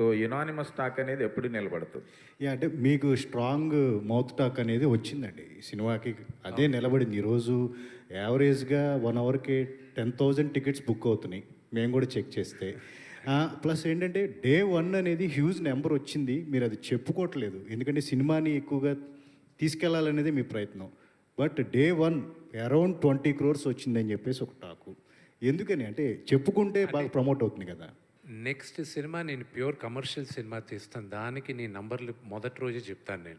So unanimous talk అనేది ఎప్పుడు నిలబడుతుంది? అంటే మీకు స్ట్రాంగ్ మౌత్ టాక్ అనేది వచ్చిందండి. ఈ సినిమాకి అదే నిలబడింది. ఈరోజు యావరేజ్గా వన్ అవర్కి టెన్ థౌజండ్ టికెట్స్ బుక్ అవుతున్నాయి. మేము కూడా చెక్ చేస్తే. ప్లస్ ఏంటంటే డే వన్ అనేది హ్యూజ్ నెంబర్ వచ్చింది. మీరు అది చెప్పుకోవట్లేదు. ఎందుకంటే సినిమాని ఎక్కువగా తీసుకెళ్ళాలనేది మీ ప్రయత్నం. But day one around twenty crores వచ్చిందని చెప్పేసి ఒక టాకు. ఎందుకని అంటే చెప్పుకుంటే బాగా ప్రమోట్ అవుతుంది కదా. నెక్స్ట్ సినిమా నేను ప్యూర్ కమర్షియల్ సినిమా తీస్తాను. దానికి నీ నంబర్లు మొదటి రోజే చెప్తాను నేను.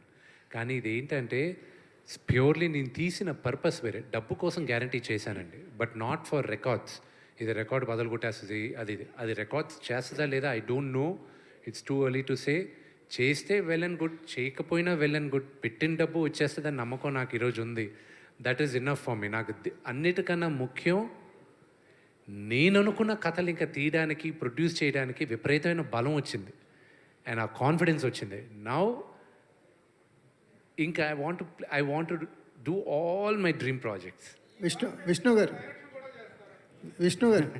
కానీ ఇది ఏంటంటే ప్యూర్లీ నేను తీసిన పర్పస్ వేరే. డబ్బు కోసం గ్యారంటీ చేశానండి. But not for records. ఇది రికార్డ్ బదులు కొట్టేస్తుంది అది అది రికార్డ్స్ చేస్తుందా లేదా I don't know. It's too early to say. చేస్తే వెల్ అండ్ గుడ్ చేయకపోయినా వెల్ అండ్ గుడ్. పెట్టిన డబ్బు వచ్చేస్తుందని నమ్మకం నాకు ఈరోజు ఉంది. That is enough for me. నాకు అన్నిటికన్నా ముఖ్యం నేను అనుకున్న కథలు ఇంకా తీయడానికి ప్రొడ్యూస్ చేయడానికి విపరీతమైన బలం వచ్చింది. అండ్ ఆ కాన్ఫిడెన్స్ వచ్చింది. నౌ ఇంకా I want I want do all my dream projects Vishnu Vishnu garu. Vishnu garu.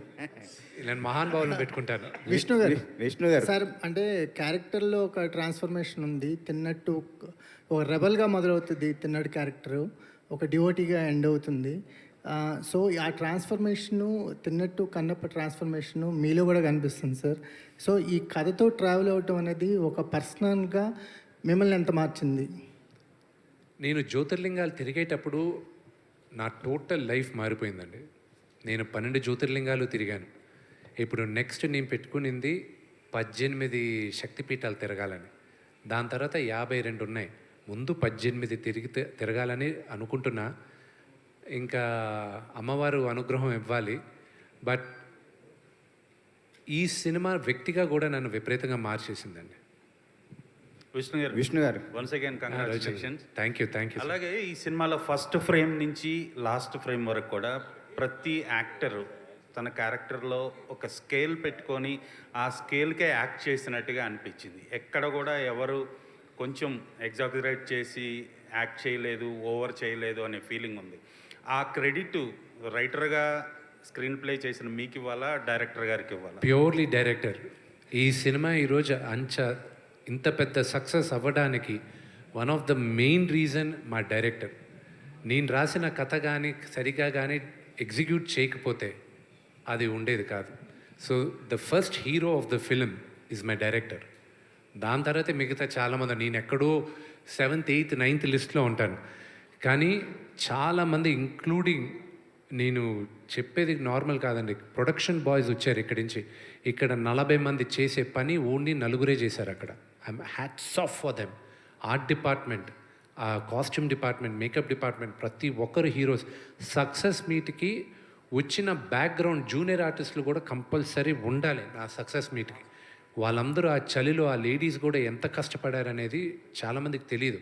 నేను మహానుభావులను పెట్టుకుంటాను. విష్ణు గారు. విష్ణు గారు. సార్ అంటే క్యారెక్టర్లో ఒక ట్రాన్స్ఫర్మేషన్ ఉంది. తిన్నట్టు ఒక రెబల్గా మొదలవుతుంది తిన్నట్టు క్యారెక్టర్. ఒక డివోటీగా ఎండ్ అవుతుంది. సో ఆ ట్రాన్స్ఫర్మేషను తిన్నట్టు కన్నప్ప ట్రాన్స్ఫర్మేషను మీలో కూడా కనిపిస్తుంది సార్ సో ఈ కథతో ట్రావెల్ అవటం అనేది ఒక పర్సనల్గా మిమ్మల్ని ఎంత మార్చింది? నేను జ్యోతిర్లింగాలు తిరిగేటప్పుడు నా టోటల్ లైఫ్ మారిపోయిందండి. నేను పన్నెండు జ్యోతిర్లింగాలు తిరిగాను. ఇప్పుడు నెక్స్ట్ నేను పెట్టుకునింది పద్దెనిమిది శక్తిపీఠాలు తిరగాలని. దాని తర్వాత యాభై రెండు ఉన్నాయి. ముందు పద్దెనిమిది తిరిగితే తిరగాలని అనుకుంటున్నా. ఇంకా అమ్మవారు అనుగ్రహం ఇవ్వాలి. బట్ ఈ సినిమా వ్యక్తిగా కూడా నన్ను విపరీతంగా మార్చేసిందండి. Vishnu garu Vishnu garu. Once again congratulations thank you thank you అలాగే ఈ సినిమాలో ఫస్ట్ ఫ్రేమ్ నుంచి లాస్ట్ ఫ్రేమ్ వరకు కూడా ప్రతి యాక్టర్ తన క్యారెక్టర్లో ఒక స్కేల్ పెట్టుకొని ఆ స్కేల్కే యాక్ట్ చేసినట్టుగా అనిపించింది. ఎక్కడ కూడా ఎవరు కొంచెం ఎగ్జాగరేట్ చేసి యాక్ట్ చేయలేదు ఓవర్ చేయలేదు అనే ఫీలింగ్ ఉంది. ఆ క్రెడిట్ రైటర్గా స్క్రీన్ ప్లే చేసిన మీకు ఇవ్వాలా డైరెక్టర్ గారికి ఇవ్వాలా ప్యూర్లీ డైరెక్టర్. ఈ సినిమా ఈరోజు అంచ ఇంత పెద్ద సక్సెస్ అవ్వడానికి one of the main reason మా డైరెక్టర్. నేను రాసిన కథ కానీ సరిగా కానీ ఎగ్జిక్యూట్ చేయకపోతే అది ఉండేది కాదు. So the first hero of the film is my director. దాని తర్వాత మిగతా చాలామంది నేను ఎక్కడో సెవెంత్ ఎయిత్ నైన్త్ లిస్ట్లో ఉంటాను. కానీ చాలామంది ఇంక్లూడింగ్ నేను చెప్పేది నార్మల్ కాదండి. ప్రొడక్షన్ బాయ్స్ వచ్చారు ఇక్కడి నుంచి. ఇక్కడ నలభై మంది చేసే పని ఓన్లీ నలుగురే చేశారు అక్కడ. I'm hats off for them art department ఆ కాస్ట్యూమ్ డిపార్ట్మెంట్ మేకప్ డిపార్ట్మెంట్ ప్రతి ఒక్కరు హీరోస్ సక్సెస్ మీట్కి వచ్చిన బ్యాక్గ్రౌండ్ జూనియర్ ఆర్టిస్టులు కూడా కంపల్సరీ ఉండాలి నా సక్సెస్ మీట్కి వాళ్ళందరూ ఆ చలిలో ఆ లేడీస్ కూడా ఎంత కష్టపడారనేది చాలామందికి తెలియదు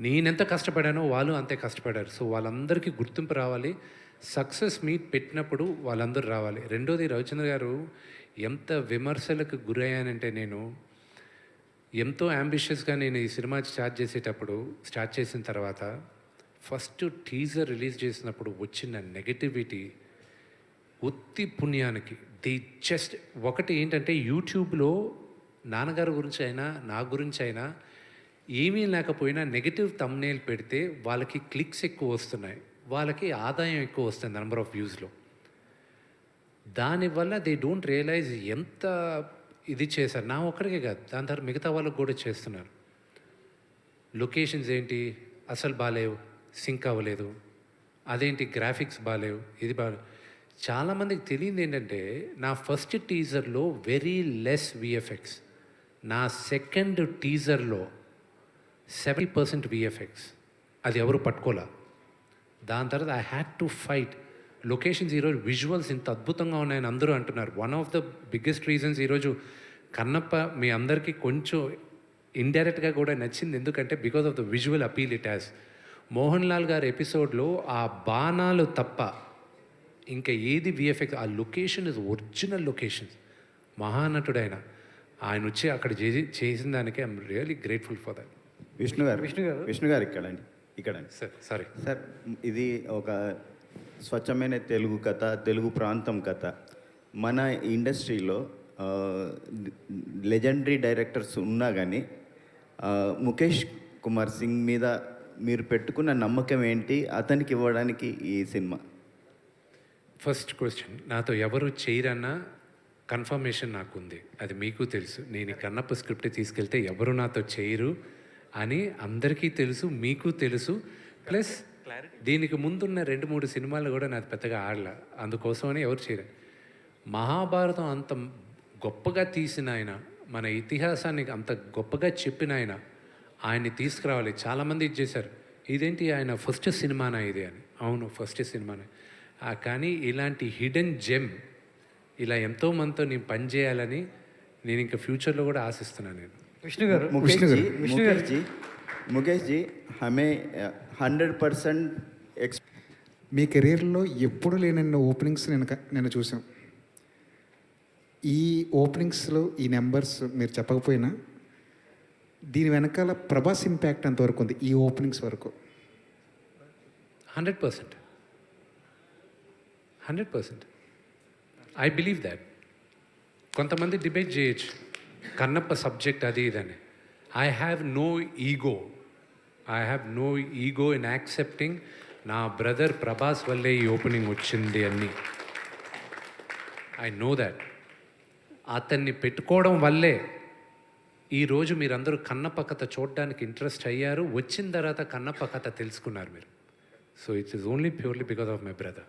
నేనెంత కష్టపడానో వాళ్ళు అంతే కష్టపడారు. సో వాళ్ళందరికీ గుర్తింపు రావాలి. సక్సెస్ మీట్ పెట్టినప్పుడు వాళ్ళందరూ రావాలి. రెండోది రవిచంద్ర గారు ఎంత విమర్శలకు గురయ్యానంటే నేను ఎంతో అంబిషియస్గా నేను ఈ సినిమా స్టార్ట్ చేసేటప్పుడు స్టార్ట్ చేసిన తర్వాత ఫస్ట్ టీజర్ రిలీజ్ చేసినప్పుడు వచ్చిన నెగటివిటీ ఉత్తి పుణ్యానికి ది జస్ట్ ఒకటి ఏంటంటే యూట్యూబ్లో నాన్నగారి గురించి అయినా నా గురించి అయినా ఏమీ లేకపోయినా నెగిటివ్ తమ్నేల్ పెడితే వాళ్ళకి క్లిక్స్ ఎక్కువ వస్తున్నాయి. వాళ్ళకి ఆదాయం ఎక్కువ వస్తుంది నెంబర్ ఆఫ్ వ్యూస్లో దానివల్ల దే డోంట్ రియలైజ్ ఎంత ఇది చేశారు. నా ఒక్కరికే కాదు దాని తర్వాత మిగతా వాళ్ళకి కూడా చేస్తున్నారు. లొకేషన్స్ ఏంటి? అసలు బాగాలేవు సింక్ అవ్వలేదు. అదేంటి? గ్రాఫిక్స్ బాగాలేవు ఇది బాగా చాలామందికి తెలియదు ఏంటంటే నా ఫస్ట్ టీజర్లో వెరీ లెస్ విఎఫ్ఎక్స్ నా సెకండ్ టీజర్లో సెవెంటీ పర్సెంట్ విఎఫ్ఎక్స్ అది ఎవరు పట్టుకోలే. దాని తర్వాత I had to fight locations ఈరోజు విజువల్స్ ఇంత అద్భుతంగా ఉన్నాయని అందరూ అంటున్నారు. One of the biggest reasons ఈరోజు కన్నప్ప మీ అందరికీ కొంచెం ఇండైరెక్ట్గా కూడా నచ్చింది. ఎందుకంటే because of the visual appeal it has Mohan Lal గారి ఎపిసోడ్లో ఆ బాణాలు తప్ప ఇంకా ఏది విఎఫ్ఎక్స్ ఆ లొకేషన్ ఇస్ ఒరిజినల్ లొకేషన్ మహానటుడైన. ఆయన వచ్చి అక్కడ చేసి చేసిన దానికి I'm really grateful for that Vishnu గారు. విష్ణు గారు. విష్ణు గారు ఇక్కడండి. ఇక్కడండి. Sir sorry. సార్ ఇది ఒక స్వచ్ఛమైన తెలుగు కథ తెలుగు ప్రాంతం కథ. మన ఇండస్ట్రీలో లెజెండరీ డైరెక్టర్స్ ఉన్నా కానీ ముఖేష్ కుమార్ సింగ్ మీద మీరు పెట్టుకున్న నమ్మకం ఏంటి? అతనికి ఇవ్వడానికి ఈ సినిమా. ఫస్ట్ క్వశ్చన్ నాతో ఎవరు చేయరన్న కన్ఫర్మేషన్ నాకు ఉంది అది మీకు తెలుసు. నేను కన్నప్ప స్క్రిప్ట్ తీసుకెళ్తే ఎవరు నాతో చేయరు? అని అందరికీ తెలుసు మీకు తెలుసు. ప్లస్ దీనికి ముందున్న రెండు మూడు సినిమాలు కూడా నాకు పెద్దగా ఆడల. అందుకోసమని ఎవరు చేయరు మహాభారతం అంత గొప్పగా తీసిన ఆయన మన ఇతిహాసాన్ని అంత గొప్పగా చెప్పిన ఆయన ఆయన్ని తీసుకురావాలి. చాలామంది ఇది చేశారు. ఇదేంటి ఆయన ఫస్ట్ సినిమానా ఇది అని. అవును ఫస్ట్ సినిమానే. కానీ ఇలాంటి హిడెన్ జెమ్ ఇలా ఎంతో మందితో నేను పనిచేయాలని నేను ఇంకా ఫ్యూచర్లో కూడా ఆశిస్తున్నాను నేను. విష్ణు గారు. జీ విష్ణు గారు. ముఖేష్ జీ హమే హండ్రెడ్ పర్సెంట్ ఎక్స్ మీ కెరీర్లో ఎప్పుడు లేనన్న ఓపెనింగ్స్ నేను నేను చూసాం ఈ ఓపెనింగ్స్లో ఈ నెంబర్స్ మీరు చెప్పకపోయినా దీని వెనకాల ప్రభాస్ ఇంపాక్ట్ ఎంతవరకు ఉంది ఈ ఓపెనింగ్స్ వరకు? Hundred percent. Hundred percent. I believe that. కొంతమంది డిబేట్ చేయొచ్చు. కన్నప్ప సబ్జెక్ట్ అది ఇదని. I have no ego I have no ego in accepting నా బ్రదర్ ప్రభాస్ వల్లే ఈ ఓపెనింగ్ వచ్చింది అని. ఐ నో దాట్ అతన్ని పెట్టుకోవడం వల్లే ఈరోజు మీరందరూ కన్నప్ప కథ చూడడానికి ఇంట్రెస్ట్ అయ్యారు. వచ్చిన తర్వాత కన్నప్ప కథ తెలుసుకున్నారు మీరు. So it's is only purely because of my brother